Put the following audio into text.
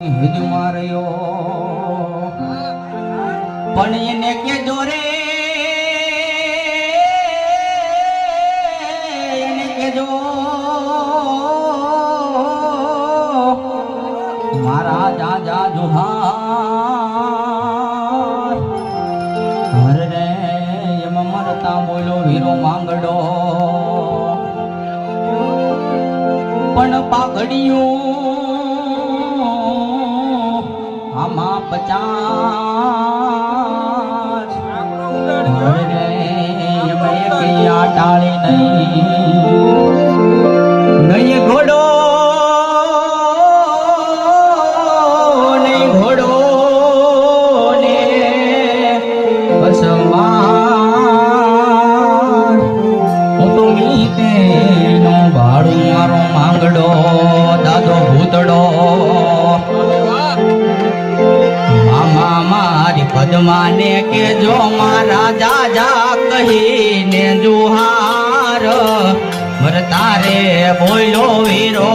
હિજમાં રહ્યો. પણ એને કે દોરે એને જો મારા જાજા જુહાર હર એમ મરતા બોલો વીરો માંગડો. પણ પાઘડિયું આમાં પચાસ. ટાળી નહીં. નહીં ઘોડો નહીં ઘોડો ને અસમાન હું તો પદ્માને કે જો મારા જાજા કહીને જુહાર. મરતા રે બોલો વીરો